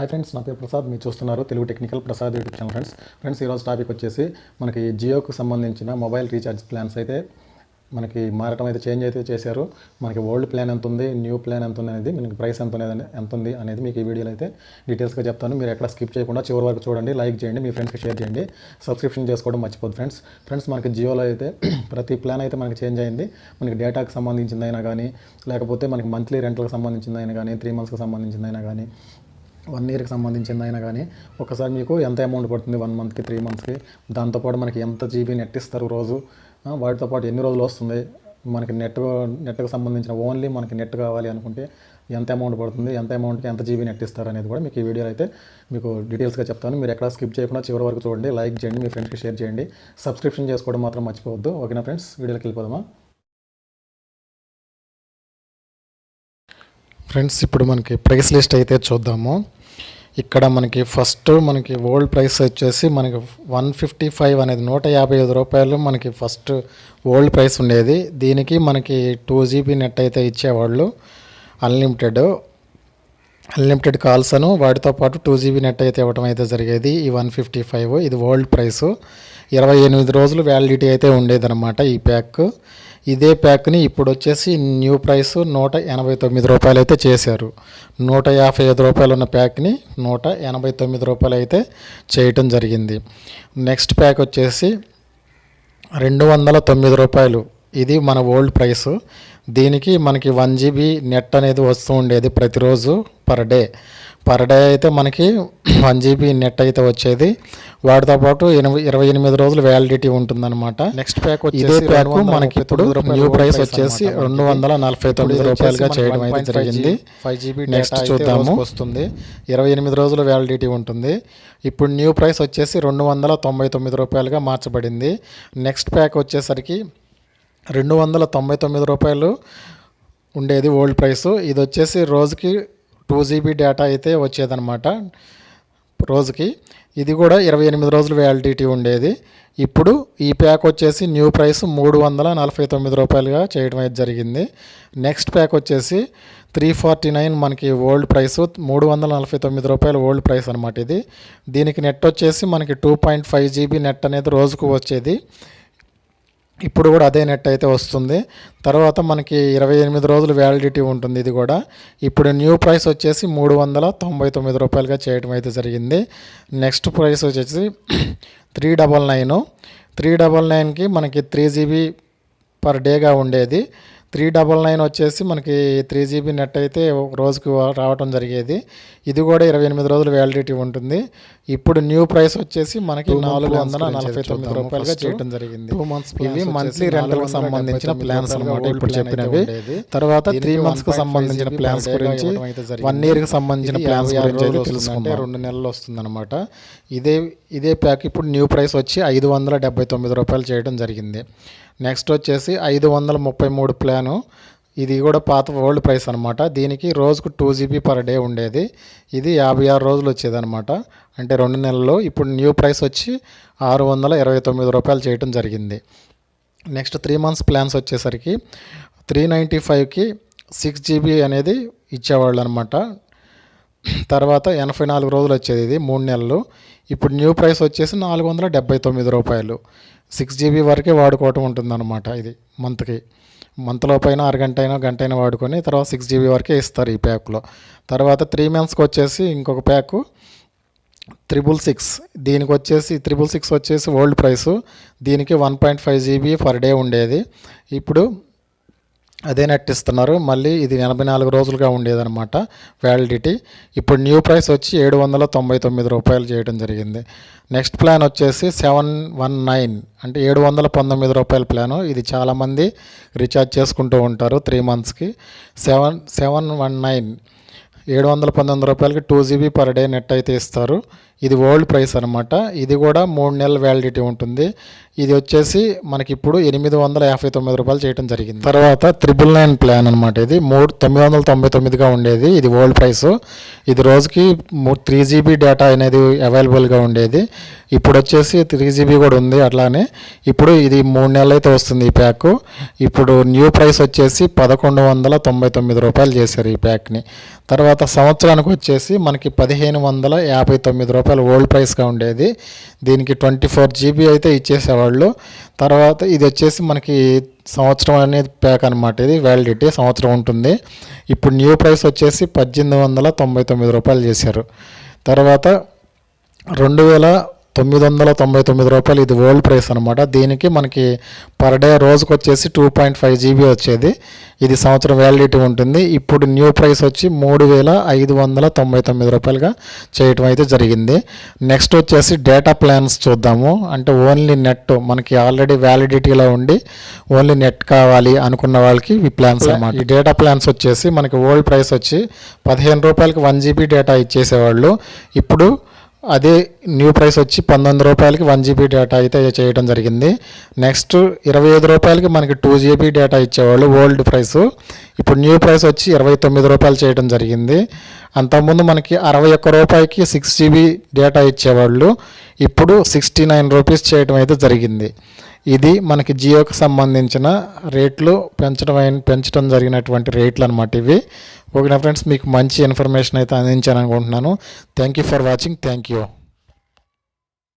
Hi friends నా పేరు ప్రసాద్. మీరు చూస్తున్నారు Telugu technical Prasad YouTube channel friends friends ఈరోజు టాపిక్ వచ్చేసి మనకి జియోకు సంబంధించిన మొబైల్ రీఛార్జ్ ప్లాన్స్ అయితే మనకి మారటం అయితే చేంజ్ అయితే చేశారు. మనకి ఓల్డ్ ప్లాన్ ఎంత ఉంది న్యూ ప్లాన్ ఎంత ఉంది అనేది మనకి ప్రైస్ ఎంత ఉంది ఎంత ఉంది అనేది మీకు ఈ వీడియోలో అయితే డీటెయిల్స్గా చెప్తాను. మీరు ఎక్కడ స్కిప్ చేయకుండా చివరి వరకు చూడండి లైక్ చేయండి మీ ఫ్రెండ్స్కి షేర్ చేయండి. సబ్స్క్రిప్షన్ చేసుకోవడం మర్చిపోదు ఫ్రెండ్స్ ఫ్రెండ్స్ మనకి జియోలో అయితే ప్రతి ప్లాన్ అయితే మనకి చేంజ్ అయింది. మనకి డేటాకి సంబంధించిందైనా కానీ లేకపోతే మనకి మంత్లీ రెంట్లకు సంబంధించిందైనా కానీ త్రీ మంత్స్కి సంబంధించిందైనా కానీ వన్ ఇయర్కి సంబంధించింది అయినా కానీ ఒకసారి మీకు ఎంత అమౌంట్ పడుతుంది వన్ మంత్కి త్రీ మంత్స్కి దాంతోపాటు మనకి ఎంత జీబీ నెట్ ఇస్తారు రోజు? వాటితో పాటు ఎన్ని రోజులు వస్తుంది? మనకి నెట్ నెట్కి సంబంధించిన ఓన్లీ మనకి నెట్ కావాలి అనుకుంటే ఎంత అమౌంట్ పడుతుంది? ఎంత అమౌంట్కి ఎంత జీబీ నెట్ ఇస్తారు అనేది కూడా మీకు ఈ వీడియో అయితే మీకు డీటెయిల్స్గా చెప్తాను. మీరు ఎక్కడ స్కిప్ చేయకుండా చివరి వరకు చూడండి లైక్ చేయండి మీ ఫ్రెండ్స్కి షేర్ చేయండి. సబ్స్క్రిప్షన్ చేసుకోవడం మాత్రం మర్చిపోవద్దు. ఓకేనా ఫ్రెండ్స్? వీడియోకి వెళ్ళిపోదామా? ఫ్రెండ్స్ ఇప్పుడు మనకి ప్రైస్ లిస్ట్ అయితే చూద్దాము. ఇక్కడ మనకి ఫస్ట్ మనకి ఓల్డ్ ప్రైస్ వచ్చేసి మనకి వన్ ఫిఫ్టీ ఫైవ్ అనేది నూట యాభై ఐదు రూపాయలు మనకి ఫస్ట్ ఓల్డ్ ప్రైస్ ఉండేది. దీనికి మనకి టూ జీబీ నెట్ అయితే ఇచ్చేవాళ్ళు. అన్లిమిటెడ్ అన్లిమిటెడ్ కాల్స్ అను వాటితో పాటు టూ జీబీ నెట్ అయితే ఇవ్వడం అయితే జరిగేది. ఈ వన్ ఫిఫ్టీ ఫైవ్ ఇది ఓల్డ్ ప్రైస్ ఇరవై ఎనిమిది రోజులు వ్యాలిడిటీ అయితే ఉండేదన్నమాట ఈ ప్యాక్ ఇదే ప్యాక్ని ఇప్పుడు వచ్చేసి న్యూ ప్రైస్ నూట ఎనభై తొమ్మిది రూపాయలు అయితే చేశారు. నూట యాభై ఐదు రూపాయలు ఉన్న ప్యాక్ని నూట ఎనభై తొమ్మిది రూపాయలు అయితే చేయటం జరిగింది. నెక్స్ట్ ప్యాక్ వచ్చేసి రెండు వందల తొమ్మిది రూపాయలు ఇది మన ఓల్డ్ ప్రైస్. దీనికి మనకి వన్ జీబీ నెట్ అనేది వస్తూ ఉండేది ప్రతిరోజు పర్ డే. పర్ డే అయితే మనకి వన్ జీబీ నెట్ అయితే వచ్చేది. వాటితో పాటు ఎనిమిది ఇరవై ఎనిమిది రోజులు వ్యాలిడిటీ ఉంటుందన్నమాట. నెక్స్ట్ ప్యాక్ ఇదే ప్యాక్ మనకి ఇప్పుడు న్యూ ప్రైస్ వచ్చేసి రెండు వందల నలభై తొమ్మిది రూపాయలుగా చేయడం అయితే జరిగింది. ఫైవ్ జీబీ నెక్స్ట్ చూద్దాము. వస్తుంది ఇరవై ఎనిమిది రోజుల వ్యాలిడిటీ ఉంటుంది. ఇప్పుడు న్యూ ప్రైస్ వచ్చేసి రెండు వందల తొంభై తొమ్మిది రూపాయలుగా మార్చబడింది. నెక్స్ట్ ప్యాక్ వచ్చేసరికి రెండు వందల తొంభై తొమ్మిది రూపాయలు ఉండేది ఓల్డ్ ప్రైస్. ఇది వచ్చేసి రోజుకి టూ జీబీ డేటా అయితే వచ్చేదనమాట రోజుకి. ఇది కూడా ఇరవై ఎనిమిది రోజులు వ్యాలిడిటీ ఉండేది. ఇప్పుడు ఈ ప్యాక్ వచ్చేసి న్యూ ప్రైస్ మూడు వందల నలభై తొమ్మిది రూపాయలుగా చేయడం అయితే జరిగింది. నెక్స్ట్ ప్యాక్ వచ్చేసి త్రీ ఫార్టీ నైన్ మనకి ఓల్డ్ ప్రైస్ మూడు వందల నలభై తొమ్మిది రూపాయలు ఓల్డ్ ప్రైస్ అనమాట ఇది. దీనికి నెట్ వచ్చేసి మనకి two point five GB net అనేది రోజుకు వచ్చేది. ఇప్పుడు కూడా అదే నెట్ అయితే వస్తుంది. తర్వాత మనకి ఇరవై ఎనిమిది రోజులు వ్యాలిడిటీ ఉంటుంది ఇది కూడా. ఇప్పుడు న్యూ ప్రైస్ వచ్చేసి మూడు వందల తొంభై తొమ్మిది రూపాయలుగా చేయడం అయితే జరిగింది. నెక్స్ట్ ప్రైస్ వచ్చేసి three double nine three double నైన్కి మనకి త్రీ జీబీ పర్ డేగా ఉండేది. త్రీ డబల్ నైన్ వచ్చేసి మనకి త్రీ జీబీ నెట్ అయితే ఒక రోజుకి రావటం జరిగేది. ఇది కూడా ఇరవై ఎనిమిది రోజులు వ్యాలిడిటీ ఉంటుంది. ఇప్పుడు న్యూ ప్రైస్ వచ్చేసి మనకి నాలుగు వందల నలభై తొమ్మిది రూపాయలుగా చేయడం జరిగింది. ఇవి మంత్లీ రెంటల్ సంబంధించిన ప్లాన్స్ అనమాట ఇప్పుడు చెప్పినవి. తర్వాత త్రీ మంత్స్కి సంబంధించిన ప్లాన్స్ గురించి వన్ ఇయర్కి సంబంధించిన ప్లాన్స్ గురించి అయితే తెలుసుకుంటే రెండు నెలలు వస్తుంది ఇదే ఇదే ప్యాక్ ఇప్పుడు న్యూ ప్రైస్ వచ్చి ఐదు వందల డెబ్బై తొమ్మిది రూపాయలు చేయడం జరిగింది. నెక్స్ట్ వచ్చేసి ఐదు వందల ముప్పై మూడు ప్లాను. ఇది కూడా పాత ఓల్డ్ ప్రైస్ అనమాట దీనికి రోజుకు టూ జీబీ పర్ డే ఉండేది. ఇది యాభై ఆరు రోజులు వచ్చేదనమాట అంటే రెండు నెలల్లో ఇప్పుడు న్యూ ప్రైస్ వచ్చి ఆరు వందల ఇరవై తొమ్మిది రూపాయలు చేయటం జరిగింది. నెక్స్ట్ త్రీ మంత్స్ ప్లాన్స్ వచ్చేసరికి త్రీ నైంటీ ఫైవ్కి సిక్స్ జీబీ అనేది ఇచ్చేవాళ్ళు అనమాట తర్వాత ఎనభై నాలుగు రోజులు వచ్చేది ఇది మూడు నెలలు. ఇప్పుడు న్యూ ప్రైస్ వచ్చేసి నాలుగు వందల డెబ్బై తొమ్మిది రూపాయలు. సిక్స్ జీబీ వరకే వాడుకోవటం ఉంటుందన్నమాట ఇది మంత్కి. మంత్లో పైన అరగంట అయినా గంట అయినా వాడుకొని తర్వాత సిక్స్ జీబీ వరకే ఇస్తారు ఈ ప్యాక్లో. తర్వాత త్రీ మంత్స్కి వచ్చేసి ఇంకొక ప్యాకు త్రిబుల్ సిక్స్. దీనికి వచ్చేసి త్రిబుల్ సిక్స్ వచ్చేసి ఓల్డ్ ప్రైస్. దీనికి one point five GB per day ఉండేది. ఇప్పుడు అదే నెట్ ఇస్తున్నారు. మళ్ళీ ఇది ఎనభై నాలుగు రోజులుగా ఉండేదన్నమాట. వ్యాలిడిటీ ఇప్పుడు న్యూ ప్రైస్ వచ్చి ఏడు వందల తొంభై తొమ్మిది రూపాయలు చేయడం జరిగింది. నెక్స్ట్ ప్లాన్ వచ్చేసి సెవెన్ వన్ నైన్ అంటే ఏడు వందల పంతొమ్మిది రూపాయల ప్లాను ఇది చాలామంది రీఛార్జ్ చేసుకుంటూ ఉంటారు త్రీ మంత్స్కి సెవెన్ సెవెన్ వన్ నైన్ ఏడు వందల పంతొమ్మిది రూపాయలకి two GB per day net అయితే ఇస్తారు. ఇది ఓల్డ్ ప్రైస్ అనమాట ఇది కూడా మూడు నెలల వ్యాలిడిటీ ఉంటుంది. ఇది వచ్చేసి మనకి ఇప్పుడు ఎనిమిది వందల యాభై తొమ్మిది రూపాయలు చేయడం జరిగింది. తర్వాత త్రిబుల్ నైన్ ప్లాన్ అనమాట ఇది. మూడు తొమ్మిది వందల తొంభై తొమ్మిదిగా ఉండేది. ఇది ఓల్డ్ ప్రైస్ ఇది రోజుకి త్రీ జీబీ డేటా అనేది అవైలబుల్గా ఉండేది. ఇప్పుడు వచ్చేసి త్రీ జీబీ కూడా ఉంది అట్లానే. ఇప్పుడు ఇది మూడు నెలలు అయితే వస్తుంది ఈ ప్యాక్ ఇప్పుడు న్యూ ప్రైస్ వచ్చేసి పదకొండు వందల తొంభై తొమ్మిది రూపాయలు చేశారు ఈ ప్యాక్ని తర్వాత సంవత్సరానికి వచ్చేసి మనకి పదిహేను వందల యాభై తొమ్మిది రూపాయలు రూపాయలు ఓల్డ్ ప్రైస్గా ఉండేది. దీనికి ట్వంటీ ఫోర్ జీబీ అయితే ఇచ్చేసేవాళ్ళు. తర్వాత ఇది వచ్చేసి మనకి సంవత్సరం అనేది ప్యాక్ అనమాట ఇది వ్యాలిడిటీ సంవత్సరం ఉంటుంది. ఇప్పుడు న్యూ ప్రైస్ వచ్చేసి పద్దెనిమిది వందల తొంభై తొమ్మిది రూపాయలు చేశారు. తర్వాత రెండు వేల తొమ్మిది వందల తొంభై తొమ్మిది రూపాయలు ఇది ఓల్డ్ ప్రైస్ అనమాట దీనికి మనకి పర్ డే రోజుకి వచ్చేసి టూ పాయింట్ ఫైవ్ జీబీ వచ్చేది. ఇది సంవత్సరం వ్యాలిడిటీ ఉంటుంది. ఇప్పుడు న్యూ ప్రైస్ వచ్చి మూడు వేల ఐదు వందల తొంభై తొమ్మిది రూపాయలుగా చేయటం అయితే జరిగింది. నెక్స్ట్ వచ్చేసి డేటా ప్లాన్స్ చూద్దాము. అంటే ఓన్లీ నెట్ మనకి ఆల్రెడీ వ్యాలిడిటీలో ఉండి ఓన్లీ నెట్ కావాలి అనుకున్న వాళ్ళకి ఈ ప్లాన్స్ అన్నమాట. ఈ డేటా ప్లాన్స్ వచ్చేసి మనకి ఓల్డ్ ప్రైస్ వచ్చి పదిహేను రూపాయలకి వన్ జీబీ డేటా ఇచ్చేసేవాళ్ళు. ఇప్పుడు అదే న్యూ ప్రైస్ వచ్చి పంతొమ్మిది రూపాయలకి వన్ జీబీ డేటా అయితే చేయడం జరిగింది. నెక్స్ట్ ఇరవై ఐదు రూపాయలకి మనకి టూ జీబీ డేటా ఇచ్చేవాళ్ళు ఓల్డ్ ప్రైస్ ఇప్పుడు న్యూ ప్రైస్ వచ్చి ఇరవై తొమ్మిది రూపాయలు చేయడం జరిగింది. అంతకుముందు మనకి అరవై ఒక్క రూపాయకి సిక్స్ జీబీ డేటా ఇచ్చేవాళ్ళు. ఇప్పుడు సిక్స్టీ నైన్ రూపీస్ చేయడం అయితే జరిగింది. ఇది మనకి జియోకి సంబంధించిన రేట్లు పెంచడం అయిన- పెంచడం జరిగినటువంటి రేట్లు అనమాట ఇవి. ఓకేనా ఫ్రెండ్స్? మీకు మంచి ఇన్ఫర్మేషన్ అయితే అందించాను అనుకుంటున్నాను thank you for watching thank you